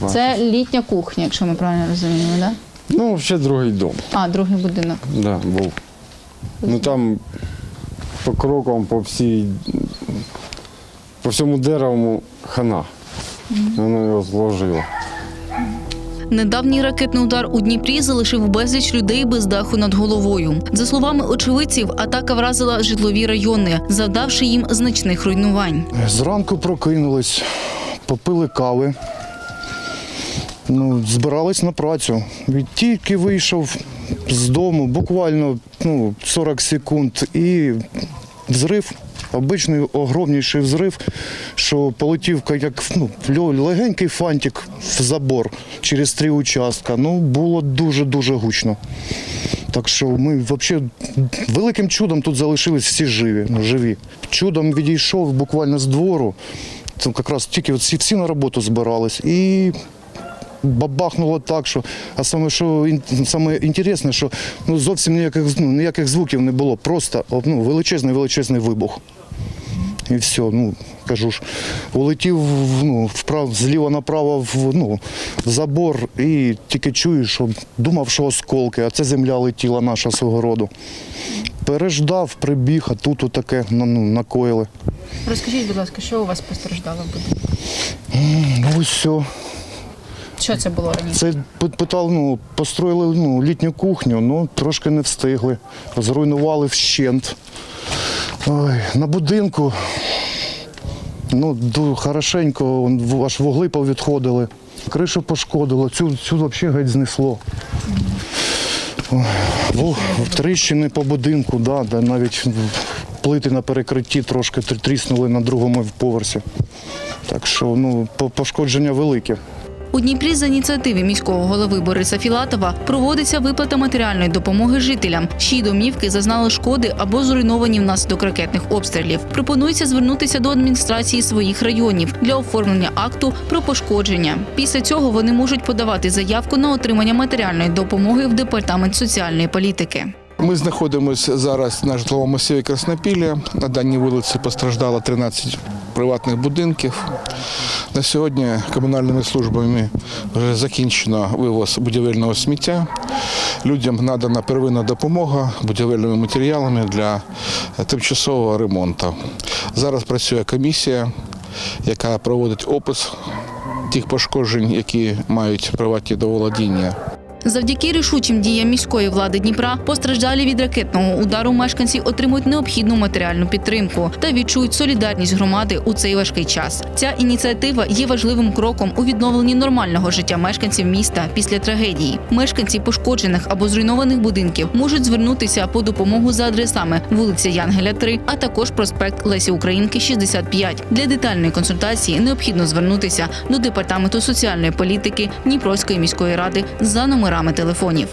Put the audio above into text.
бачиш. Це літня кухня, якщо ми правильно розуміємо, да? Ну, взагалі другий дом. А, другий будинок. Да, був. Ну там по крокам, по всій, по всьому дереву хана. Воно його зложило. Недавній ракетний удар у Дніпрі залишив безліч людей без даху над головою. За словами очевидців, атака вразила житлові райони, завдавши їм значних руйнувань. Зранку прокинулись, попили кави. Ну, збирались на працю. І тільки вийшов з дому, буквально ну, 40 секунд, і взрив, обичний огромніший взрив, що полетів як ну, легенький фантик в забор через три участка. Ну, було дуже-дуже гучно. Так що ми взагалі великим чудом тут залишились всі живі. Ну, живі. Чудом відійшов буквально з двору. Це якраз тільки всі, всі на роботу збирались. І бабахнуло так, що. А саме що саме інтересне, що ну, зовсім ніяких, ну, ніяких звуків не було. Просто ну, величезний величезний вибух. І все, ну кажу ж, улетів ну, вправ, зліва направо в, ну, в забор і тільки чую, що думав, що осколки, а це земля летіла наша свого роду. Переждав, прибіг, а тут отаке ну, ну, накоїли. Розкажіть, будь ласка, що у вас постраждало в будинку? Ну ось все. Що це було раніше? Це питав, ну, построїли ну, літню кухню, ну трошки не встигли. Зруйнували вщент. Ой, на будинку. Ну, хорошенько, аж вугли повідходили. Кришу пошкодило, цю, цю взагалі геть знесло. Ой, тріщини по будинку, да, да, навіть плити на перекритті трошки тріснули на другому поверсі. Так що ну, пошкодження велике. У Дніпрі з ініціативи міського голови Бориса Філатова проводиться виплата матеріальної допомоги жителям, чиї домівки зазнали шкоди або зруйновані внаслідок ракетних обстрілів. Пропонується звернутися до адміністрації своїх районів для оформлення акту про пошкодження. Після цього вони можуть подавати заявку на отримання матеріальної допомоги в департамент соціальної політики. Ми знаходимося зараз на житловому масиві Краснопілля. На даній вулиці постраждало 13 приватних будинків. На сьогодні комунальними службами вже закінчено вивоз будівельного сміття. Людям надана первинна допомога будівельними матеріалами для тимчасового ремонту. Зараз працює комісія, яка проводить опис тих пошкоджень, які мають приватні доволодіння. Завдяки рішучим діям міської влади Дніпра постраждалі від ракетного удару мешканці отримують необхідну матеріальну підтримку та відчують солідарність громади у цей важкий час. Ця ініціатива є важливим кроком у відновленні нормального життя мешканців міста після трагедії. Мешканці пошкоджених або зруйнованих будинків можуть звернутися по допомогу за адресами вулиця Янгеля 3, а також проспект Лесі Українки 65. Для детальної консультації необхідно звернутися до департаменту соціальної політики Дніпровської міської ради за номерами телефонів.